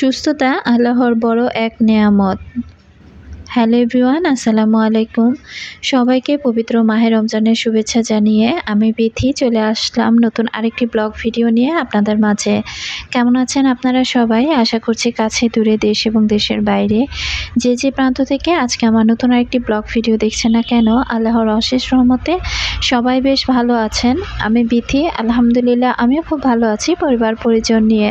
সুস্থতা আল্লাহর বড় এক নেয়ামত। হ্যালো এভরিওয়ান, আসসালামু আলাইকুম। সবাইকে পবিত্র মাহে রমজানের শুভেচ্ছা জানিয়ে আমি বিথি চলে আসলাম নতুন আরেকটি ব্লগ ভিডিও নিয়ে আপনাদের মাঝে। কেমন আছেন আপনারা সবাই? আশা করছি কাছে, দূরে দেশ এবং দেশের বাইরে। যে যে প্রান্ত থেকে আজকে আমার নতুন আরেকটি ব্লগ ভিডিও দেখছেন না কেন, আল্লাহর অশেষ রহমতে সবাই বেশ ভালো আছেন। আমি বিথি, আলহামদুলিল্লাহ, আমিও খুব ভালো আছি পরিবার পরিজন নিয়ে।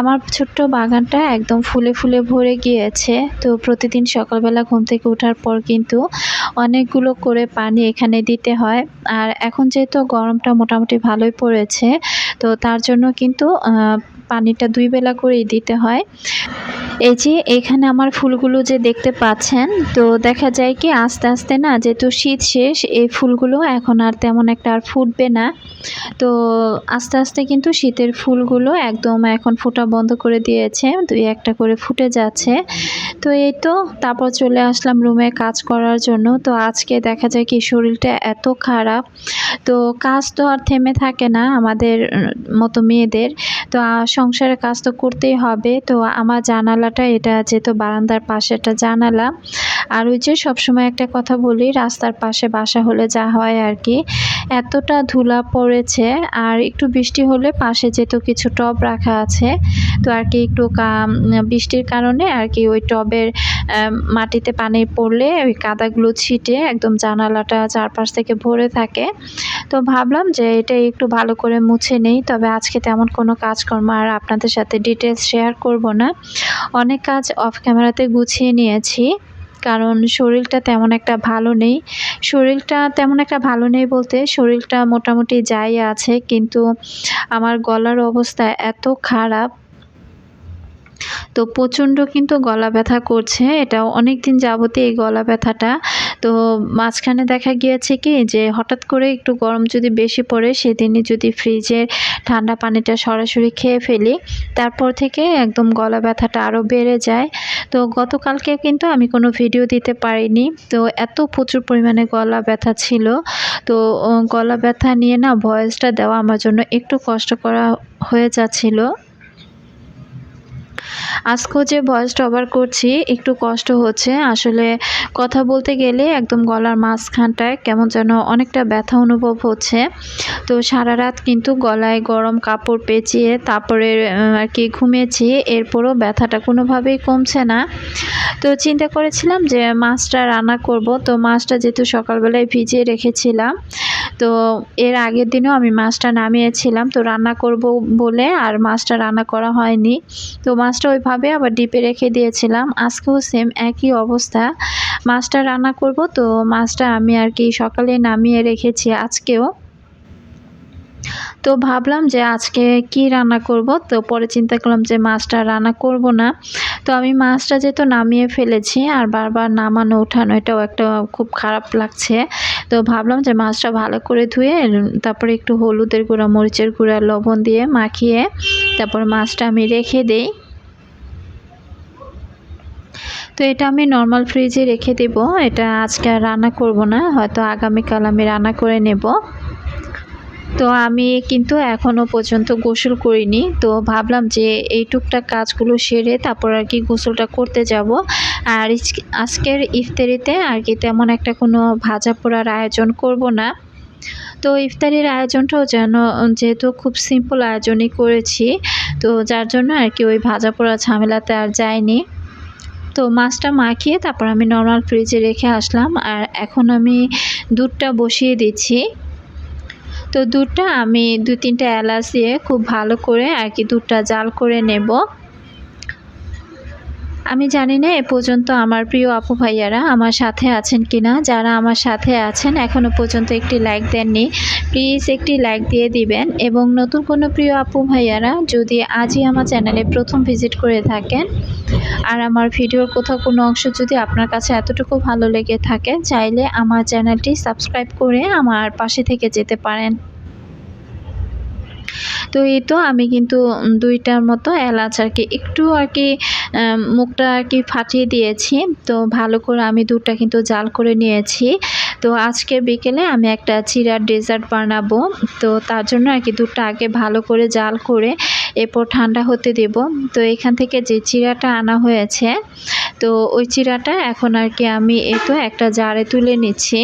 আমার ছোট্ট বাগানটা একদম ফুলে ফুলে ভরে গিয়েছে। তো প্রতিদিন সকালবেলা ঘুম থেকে ওঠার পর কিন্তু অনেকগুলো করে পানি এখানে দিতে হয়। আর এখন যেহেতু গরমটা মোটামুটি ভালোই পড়েছে, তো তার জন্য কিন্তু পানিটা দুই বেলা করেই দিতে হয়। এই যে এখানে আমার ফুলগুলো যে দেখতে পাচ্ছেন, তো দেখা যায় কি আস্তে আস্তে না যেহেতু শীত শেষ, এই ফুলগুলো এখন আর তেমন একটা আর ফুটবে না। তো আস্তে আস্তে কিন্তু শীতের ফুলগুলো একদম এখন ফোটা বন্ধ করে দিয়েছে, দুই একটা করে ফুটে যাচ্ছে। তো এই তো, তারপর চলে আসলাম রুমে কাজ করার জন্য। তো আজকে দেখা যায় কি শরীরটা এত খারাপ। তো কাজ তো আর থেমে থাকে না আমাদের মতো মেয়েদের। তো সংসারে কাজ তো করতেই হবে। তো আমার জানালাটা, এটা যেহেতু বারান্দার পাশে একটা জানালা। আর ওই যে সবসময় একটা কথা বলি, রাস্তার পাশে বাসা হলে যা হয় আর কি। এতটা ধুলা পড়েছে, আর একটু বৃষ্টি হলে পাশে যেহেতু কিছু টব রাখা আছে তো আর কি একটু বৃষ্টির কারণে আর কি ওই টবের মাটিতে পানি পড়লে ওই কাদাগুলো ছিটে একদম জানালাটা চারপাশ থেকে ভরে থাকে। তো ভাবলাম যে এটা একটু ভালো করে মুছে নেই, তবে আজকে তেমন কোনো কাজকর্ম আর আপনাদের সাথে ডিটেলস শেয়ার করব না। অনেক কাজ অফ ক্যামেরাতে গুছিয়ে নিয়েছি। কারণ শরীরটা তেমন একটা ভালো নেই। শরীরটা তেমন একটা ভালো নেই বলতে শরীরটা মোটামুটি যাই আছে, কিন্তু আমার গলার অবস্থা এত খারাপ। তো প্রচণ্ড কিন্তু গলা ব্যথা করছে। এটা অনেক দিন যাবতীয় এই গলা ব্যথাটা তো মাঝখানে দেখা গিয়েছে কি যে হঠাৎ করে একটু গরম যদি বেশি পড়ে, সেদিনই যদি ফ্রিজের ঠান্ডা পানিটা সরাসরি খেয়ে ফেলি, তারপর থেকে একদম গলা ব্যথাটা আরও বেড়ে যায়। তো গতকালকে কিন্তু আমি কোনো ভিডিও দিতে পারিনি। তো এত প্রচুর পরিমাণে গলা ব্যথা ছিল। তো গলা ব্যথা নিয়ে না ভয়েসটা দেওয়া আমার জন্য একটু কষ্ট করা হয়ে যাচ্ছিল। আজকেও যে ভয়েসটা ওভার করছি, একটু কষ্ট হচ্ছে। আসলে কথা বলতে গেলে একদম গলার মাঝখানটায় কেমন যেন অনেকটা ব্যথা অনুভব হচ্ছে। তো সারা রাত কিন্তু গলায় গরম কাপড় পেঁচিয়ে তারপরে আর কি ঘুমিয়েছি, এরপরও ব্যথাটা কোনোভাবেই কমছে না। তো চিন্তা করেছিলাম যে মাছটা রান্না করব। তো মাছটা যেহেতু সকালবেলায় ভিজিয়ে রেখেছিলাম, তো এর আগের দিনও আমি মাছটা নামিয়েছিলাম। তো রান্না করব বলে আর মাছটা রান্না করা হয়নি। তো মাছটা ওইভাবে আবার ডিপে রেখে দিয়েছিলাম। আজকেও সেম একই অবস্থা। মাছটা রান্না করব তো মাছটা আমি আর কি সকালে নামিয়ে রেখেছি আজকেও। তো ভাবলাম যে আজকে কি রান্না করব? তো পরে চিন্তা করলাম যে মাছটা রান্না করব না। তো আমি মাছটা যেহেতু নামিয়ে ফেলেছি আর বারবার নামানো, ওঠানো, এটাও একটা খুব খারাপ লাগছে। তো ভাবলাম যে মাছটা ভালো করে ধুয়ে, তারপরে একটু হলুদের গুঁড়া, মরিচের গুঁড়া, লবণ দিয়ে মাখিয়ে তারপর মাছটা আমি রেখে দেই। তো এটা আমি নর্মাল ফ্রিজে রেখে দেব। এটা আজকে আর রান্না করব না, হয়তো আগামীকাল আমি রান্না করে নেব। তো আমি কিন্তু এখনও পর্যন্ত গোসল করিনি, তো ভাবলাম যে এই টুকটাক কাজগুলো সেরে তারপর আর কি গোসলটা করতে যাব। আর আজকের ইফতারিতে আর কি তেমন একটা কোনো ভাজা পোড়ার আয়োজন করব না। তো ইফতারির আয়োজনটাও যেন, যেহেতু খুব সিম্পল আয়োজনই করেছি, তো যার জন্য আর কি ওই ভাজা পোড়া ঝামেলাতে আর যায়নি তো মাছটা মাখিয়ে তারপর আমি নর্মাল ফ্রিজে রেখে আসলাম। আর এখন আমি দুধটা বসিয়ে দিচ্ছি। তো দুধটা আমি দু তিনটা এলাচ দিয়ে খুব ভালো করে আর কি দুধটা জাল করে নেব। আমি জানি না এ পর্যন্ত আমার প্রিয় আপু ভাইয়ারা আমার সাথে আছেন কিনা। যারা আমার সাথে আছেন এখনও পর্যন্ত একটি লাইক দেননি। প্লিজ একটি লাইক দিয়ে দিবেন এবং নতুন কোনো প্রিয় আপু ভাইয়ারা যদি আজই আমার চ্যানেলে প্রথম ভিজিট করে থাকেন আর আমার ভিডিওর কোথাও কোনো অংশ যদি আপনার কাছে এতটুকু ভালো লেগে থাকে, চাইলে আমার চ্যানেলটি সাবস্ক্রাইব করে আমার পাশে থেকে যেতে পারেন। তো এই তো আমি কিন্তু দুইটার মতো এলাচ আর কি একটু আর কি মুখটা আর কি ফাটিয়ে দিয়েছি। তো ভালো করে আমি দুধটা কিন্তু জাল করে নিয়েছি। তো আজকে বিকেলে আমি একটা চিরার ডেজার্ট বানাবো। তো তার জন্য আর কি দুধটা আগে ভালো করে জাল করে এরপর ঠান্ডা হতে দেব। তো এখান থেকে যে চিরাটা আনা হয়েছে, তো ওই চিরাটা এখন আর কি আমি এই তো একটা জারে তুলে নিচ্ছি।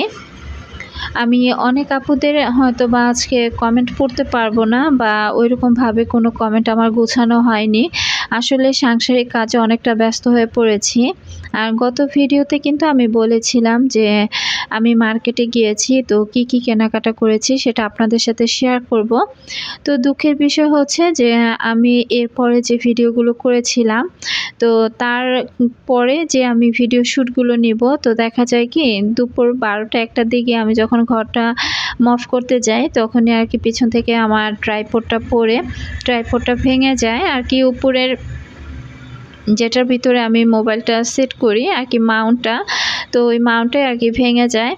আমি অনেক আপুদের হয়তো বা আজকে কমেন্ট পড়তে পারব না বা ওইরকমভাবে কোনো কমেন্ট আমার গোছানো হয়নি। আসলে সাংসারিক কাজে অনেকটা ব্যস্ত হয়ে পড়েছি। আর গত ভিডিওতে কিন্তু আমি বলেছিলাম যে আমি মার্কেটে গিয়েছি, তো কি কি কেনাকাটা করেছি সেটা আপনাদের সাথে শেয়ার করব। তো দুঃখের বিষয় হচ্ছে যে আমি এরপরে যে ভিডিওগুলো করেছিলাম, তো তার পরে যে আমি ভিডিও শ্যুটগুলো নিব, তো দেখা যায় কি দুপুর বারোটা একটার দিকে আমি যখন ঘরটা মফ করতে যাই, তখনই আর কি পিছন থেকে আমার ট্রাইপোডটা পরে ট্রাইপোডটা ভেঙে যায়। আর কি উপরের যেটার ভিতরে আমি মোবাইলটা সেট করি আর কি মাউন্টটা, তো ওই মাউন্টটাই আর কি ভেঙে যায়।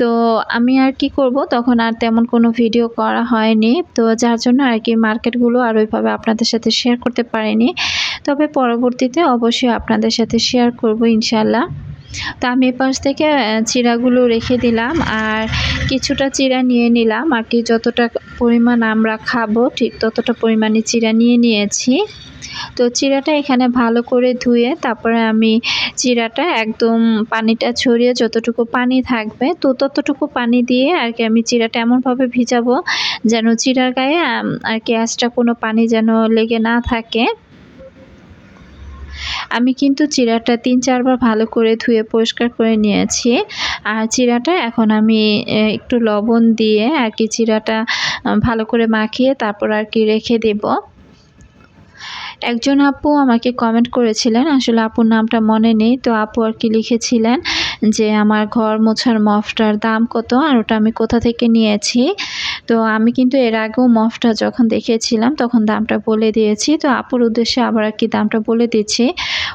তো আমি আর কি করব, তখন আর তেমন কোনো ভিডিও করা হয়নি। তো যার জন্য আর কি মার্কেটগুলো আর ওইভাবে আপনাদের সাথে শেয়ার করতে পারিনি। তবে পরবর্তীতে অবশ্যই আপনাদের সাথে শেয়ার করব ইনশাল্লাহ তো আমি এপাশ থেকে চিরাগুলো রেখে দিলাম আর কিছুটা চিরা নিয়ে নিলাম। আর কি যতটা পরিমাণ আমরা খাব, ঠিক ততটা পরিমাণে চিরা নিয়ে নিয়েছি। তো চিরাটা এখানে ভালো করে ধুয়ে তারপরে আমি চিরাটা একদম পানিটা ছড়িয়ে যতটুকু পানি থাকবে, তো ততটুকু পানি দিয়ে আর কি আমি চিরাটা এমনভাবে ভিজাবো যেন চিরার গায়ে আর কি এক্সট্রা কোনো পানি যেন লেগে না থাকে। আমি কিন্তু চিরাটা তিন, চারবার ভালো করে ধুয়ে পরিষ্কার করে নিয়েছি। আর চিরাটা এখন আমি একটু লবণ দিয়ে আর কি চিরাটা ভালো করে মাখিয়ে তারপর আর কি রেখে দেব। একজন আপু আমাকে কমেন্ট করেছিলেন, আসলে আপুর নামটা মনে নেই, তো আপু আর কি লিখেছিলেন যে আমার ঘর মোছার মফটার দাম কত আর ওটা আমি কোথা থেকে নিয়েছি? তো আমি কিন্তু এর আগেও মফটা যখন দেখেছিলাম তখন দামটা বলে দিয়েছি। তো আপুর উদ্দেশ্যে আবার আর কি দামটা বলে দিচ্ছি।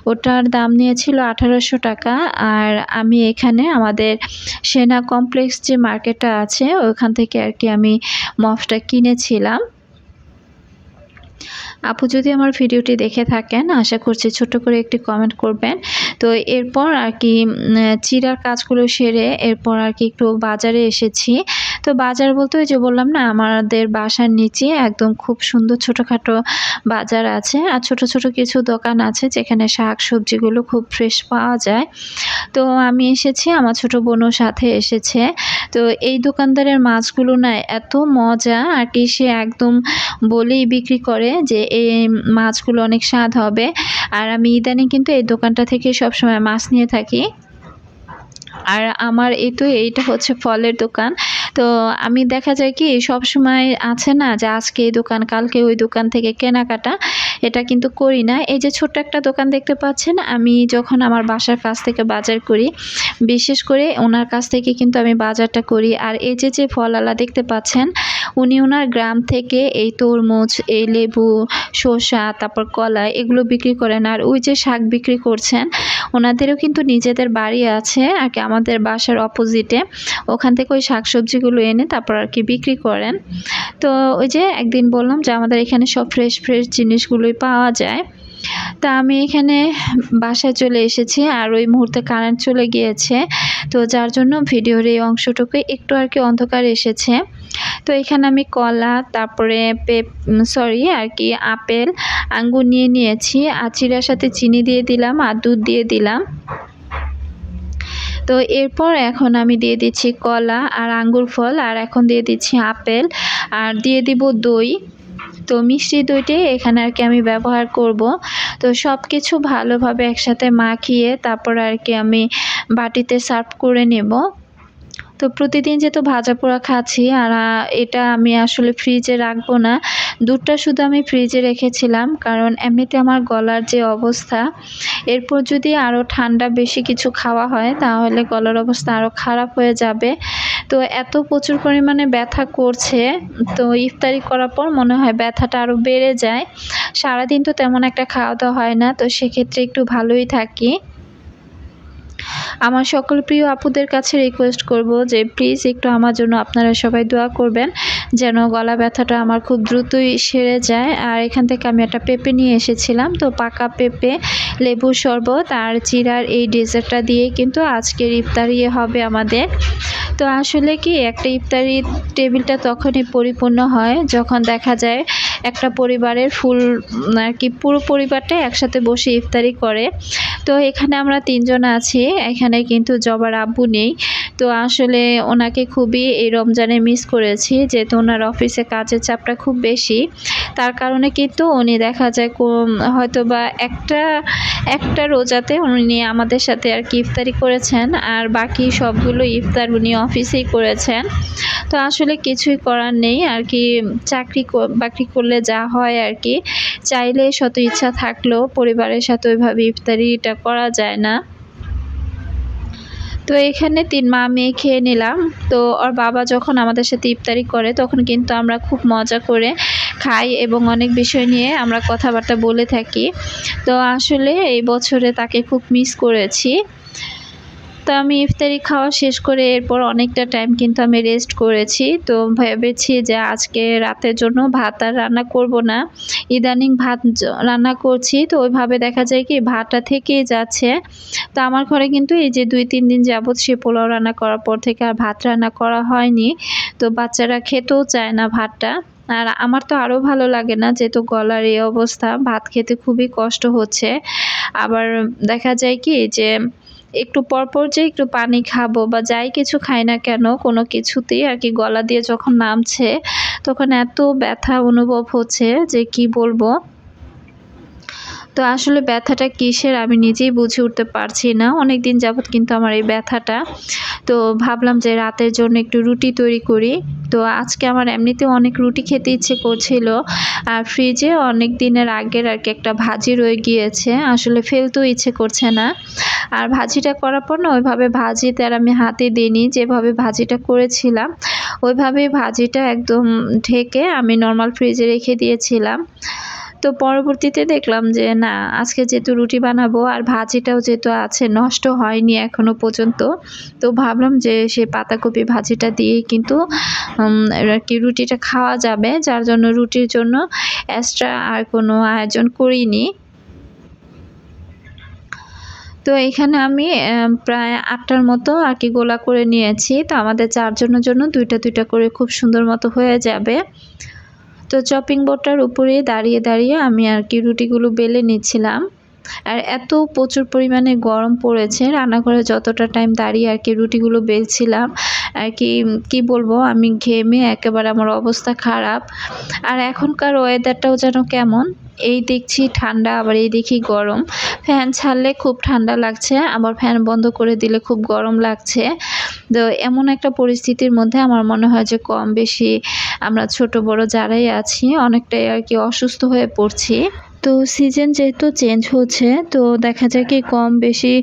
ওটার দাম নিয়েছিল আঠারোশো টাকা আর আমি এখানে আমাদের সেনা কমপ্লেক্স যে মার্কেটটা আছে, ওখান থেকে আর কি আমি মফটা কিনেছিলাম। আপু যদি আমার ভিডিওটি দেখে থাকেন, আশা করছি ছোট করে একটি কমেন্ট করবেন। তো এরপর আর কি চিরার কাজগুলো সেরে এরপর আর কি একটু বাজারে এসেছি। তো বাজার বলতে ওই যে বললাম না, আমাদের বাসার নিচে একদম খুব সুন্দর ছোটোখাটো বাজার আছে আর ছোট ছোট কিছু দোকান আছে যেখানে শাক সবজিগুলো খুব ফ্রেশ পাওয়া যায়। তো আমি এসেছি, আমার ছোট বোনও সাথে এসেছে। তো এই দোকানদারের মাছগুলো না এত মজা, আর কি সে একদম বলেই বিক্রি করে যে এই মাছগুলো অনেক স্বাদ হবে। আর আমি ইদানিং কিন্তু এই দোকানটা থেকে সবসময় মাছ নিয়ে থাকি। আর আমার এই তো এইটা হচ্ছে ফলের দোকান। তো আমি দেখা যায় কি, সব সময় আছে না যে আজকে এই দোকান, কালকে ওই দোকান থেকে কেনাকাটা, এটা কিন্তু করি না। এই যে ছোট্ট একটা দোকান দেখতে পাচ্ছেন, আমি যখন আমার বাসার কাছ থেকে বাজার করি, বিশেষ করে ওনার কাছ থেকে কিন্তু আমি বাজারটা করি। আর এই যে যে ফলালা দেখতে পাচ্ছেন, উনি ওনার গ্রাম থেকে এই তরমুজ, এই লেবু, শসা, তারপর কলা এগুলো বিক্রি করেন। আর ওই যে শাক বিক্রি করছেন, ওনাদেরও কিন্তু নিজেদের বাড়ি আছে, আর কি আমাদের বাসার অপোজিটে ওখান থেকে ওই শাকসবজিগুলো এনে তারপর আর কি বিক্রি করেন। তো ওই যে একদিন বললাম যে আমাদের এখানে সব ফ্রেশ ফ্রেশ জিনিসগুলোই পাওয়া যায়। তা আমি এখানে বাসায় চলে এসেছি আর ওই মুহূর্তে কারেন্ট চলে গিয়েছে। তো যার জন্য ভিডিওর এই অংশটুকু একটু আর কি অন্ধকার এসেছে। তো এখানে আমি কলা, তারপরে পেপ সরি আর কি আপেল, আঙ্গুর নিয়ে নিয়েছি। আর চিরার সাথে চিনি দিয়ে দিলাম আর দুধ দিয়ে দিলাম। তো এরপর এখন আমি দিয়ে দিচ্ছি কলা আর আঙ্গুর ফল, আর এখন দিয়ে দিচ্ছি আপেল, আর দিয়ে দিব দই। তো মিষ্টি দইটাই এখানে আর কি আমি ব্যবহার করব। তো সব কিছু ভালোভাবে একসাথে মাখিয়ে তারপর আর কি আমি বাটিতে সার্ভ করে নেব। তো প্রতিদিন যেহেতু ভাজা পোড়া খাচ্ছি, আর এটা আমি আসলে ফ্রিজে রাখব না। দুধটা শুধু আমি ফ্রিজে রেখেছিলাম, কারণ এমনিতে আমার গলার যে অবস্থা, এরপর যদি আরও ঠান্ডা বেশি কিছু খাওয়া হয়, তাহলে গলার অবস্থা আরও খারাপ হয়ে যাবে। তো এত প্রচুর পরিমাণে ব্যথা করছে, তো ইফতারি করার পর মনে হয় ব্যথাটা আরও বেড়ে যায়। সারাদিন তো তেমন একটা খাওয়া দাওয়া হয় না, তো সেক্ষেত্রে একটু ভালোই থাকি। আমার সকল প্রিয় আপুদের কাছে রিকোয়েস্ট করব যে প্লিজ একটু আমার জন্য আপনারা সবাই দোয়া করবেন যেন গলা ব্যথাটা আমার খুব দ্রুতই সেরে যায়। আর এখান থেকে আমি একটা পেঁপে নিয়ে এসেছিলাম, তো পাকা পেঁপে লেবুর শরবত আর চিরার এই ডেজার্টটা দিয়ে কিন্তু আজকের ইফতারি হবে আমাদের। তো আসলে কি একটা ইফতারি টেবিলটা তখনই পরিপূর্ণ হয় যখন দেখা যায় একটা পরিবারের ফুল আর কি পুরো পরিবারটা একসাথে বসে ইফতারি করে। তো এখানে আমরা তিনজন আছি। এখানে কিন্তু জবার আব্বু নেই। তো আসলে ওনাকে খুবই এই রমজানে মিস করেছি, যেহেতু ওনার অফিসে কাজের চাপটা খুব বেশি। তার কারণে কিন্তু উনি দেখা যায় হয়তো বা একটা একটা রোজাতে উনি আমাদের সাথে আর কি ইফতারি করেছেন, আর বাকি সবগুলো ইফতার উনি অফিসেই করেছেন। তো আসলে কিছুই করার নেই, আর কি চাকরি বাকরি করলে যা হয় আর কি। চাইলে শত ইচ্ছা থাকলেও পরিবারের সাথে ওইভাবে ইফতারিটা করা যায় না। তো এখানে তিন মা মেয়ে খেয়ে নিলাম। তো ওর বাবা যখন আমাদের সাথে ইফতারি করে, তখন কিন্তু আমরা খুব মজা করে খাই এবং অনেক বিষয় নিয়ে আমরা কথাবার্তা বলে থাকি। তো আসলে এই বছরে তাকে খুব মিস করেছি। তো আমি ইফতারি খাওয়া শেষ করে এরপর অনেকটা টাইম কিন্তু আমি রেস্ট করেছি। তো ভেবেছি যে আজকে রাতের জন্য ভাত আর রান্না করব না। ইদানিং ভাত রান্না করছি, তো ওইভাবে দেখা যায় কি ভাতটা থেকেই যাচ্ছে। তো আমার ঘরে কিন্তু এই যে দুই, তিন দিন যাবৎ সে পোলাও রান্না করার পর থেকে আর ভাত রান্না করা হয়নি। তো বাচ্চারা খেতেও চায় না ভাতটা। আর আমার তো আরও ভালো লাগে না যেহেতু গলার এই অবস্থা, ভাত খেতে খুবই কষ্ট হচ্ছে। আবার দেখা যায় কি যে একটু পরপর যে একটু পানি খাব বা যাই কিছু খাই না কেন, কোনো কিছুতেই আর কি গলা দিয়ে যখন নামছে, তখন এত ব্যথা অনুভব হচ্ছে যে কি বলব? তো আসলে ব্যথাটা কিসের আমি নিজেই বুঝে উঠতে পারছি না। অনেক দিন যাবৎ কিন্তু আমার এই ব্যথাটা। তো ভাবলাম যে রাতের জন্য একটু রুটি তৈরি করি। তো আজকে আমার এমনিতেও অনেক রুটি খেতে ইচ্ছে করছিল। আর ফ্রিজে অনেক দিনের আগের আর কি একটা ভাজি রয়ে গিয়েছে। আসলে ফেলতেও ইচ্ছে করছে না। আর ভাজিটা করার পর না ওইভাবে ভাজিতে আর আমি হাতে দিইনি। যেভাবে ভাজিটা করেছিলাম ওইভাবে ভাজিটা একদম ঢেকে আমি নর্মাল ফ্রিজে রেখে দিয়েছিলাম। তো পরবর্তীতে দেখলাম যে, না, আজকে যেহেতু রুটি বানাবো আর ভাজিটাও যেহেতু আছে, নষ্ট হয়নি এখনও পর্যন্ত। তো ভাবলাম যে, সে পাতাকপি ভাজিটা দিয়ে কিন্তু আর কি রুটিটা খাওয়া যাবে। যার জন্য রুটির জন্য এক্সট্রা আর কোনো আয়োজন করিনি। তো এখানে আমি প্রায় আটটার মতো আর কি গোলা করে নিয়েছি। তো আমাদের চারজনের জন্য দুইটা দুইটা করে খুব সুন্দর মতো হয়ে যাবে। তো চপিং বোর্ডটার উপরে দাঁড়িয়ে দাঁড়িয়ে আমি আর কি রুটিগুলো বেলে নিচ্ছিলাম। আর এত প্রচুর পরিমাণে গরম পড়েছে, রান্নাঘরে যতটা টাইম দাঁড়িয়ে আর কি রুটিগুলো বেলছিলাম, আর কি কি বলব, আমি ঘেমে একেবারে আমার অবস্থা খারাপ। আর এখনকার ওয়েদারটাও যেন কেমন, এই দেখছি ঠান্ডা, আবার এই দেখি গরম। ফ্যান ছাড়লে খুব ঠান্ডা লাগছে, আবার ফ্যান বন্ধ করে দিলে খুব গরম লাগছে। তো এমন একটা পরিস্থিতির মধ্যে আমার মনে হয় যে কম বেশি আমরা ছোট বড় যারাই আছি, অনেকটাই আর কি অসুস্থ হয়ে পড়ছি। তো সিজন যেহেতু চেঞ্জ হচ্ছে, তো দেখা যায় কি কম বেশি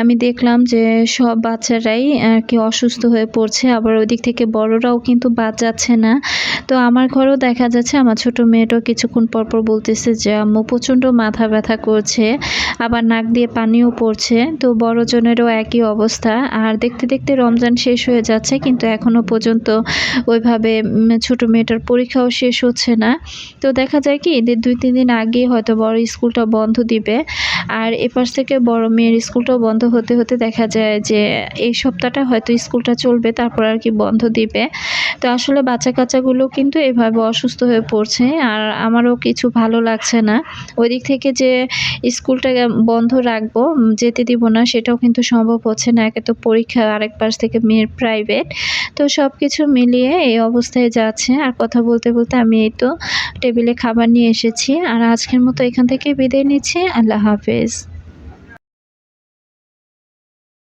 আমি দেখলাম যে সব বাচ্চারাই আর কি অসুস্থ হয়ে পড়ছে, আবার ওই দিক থেকে বড়রাও কিন্তু বাদ যাচ্ছে না। তো আমার ঘরেও দেখা যাচ্ছে, আমার ছোট মেয়েটাও কিছুক্ষণ পরপর বলতেছে যে, আম্মু, প্রচণ্ড মাথা ব্যথা করছে, আবার নাক দিয়ে পানিও পড়ছে। তো বড়জনেরও একই অবস্থা। আর দেখতে দেখতে রমজান শেষ হয়ে যাচ্ছে, কিন্তু এখনও পর্যন্ত ওইভাবে ছোট মেয়েটার পরীক্ষাও শেষ হচ্ছে না। তো দেখা যায় কি, ঈদের দুই, তিন দিন আগে হয়তো হয়তো বড় স্কুলটা বন্ধ দিবে। আর এপাশ থেকে বড় মেয়ের স্কুলটাও বন্ধ হতে হতে দেখা যায় যে এই সপ্তাহটা হয়তো স্কুলটা চলবে, তারপর আর কি বন্ধ দিবে। তো আসলে বাচ্চা কাচ্চাগুলো কিন্তু এভাবে অসুস্থ হয়ে পড়ছে আর আমারও কিছু ভালো লাগছে না। ওই দিক থেকে যে স্কুলটা বন্ধ রাখব যেতে দিব না, সেটাও কিন্তু সম্ভব হচ্ছে না। একে তো পরীক্ষা আরেক পাশ থেকে মেয়ের প্রাইভেট তো সব কিছু মিলিয়ে এই অবস্থায় যাচ্ছে। আর কথা বলতে বলতে আমি এই তো টেবিলে খাবার নিয়ে এসেছি। আর আজকের মতো এখান থেকে বিদায় নিচ্ছি। আল্লাহ হাফেজ।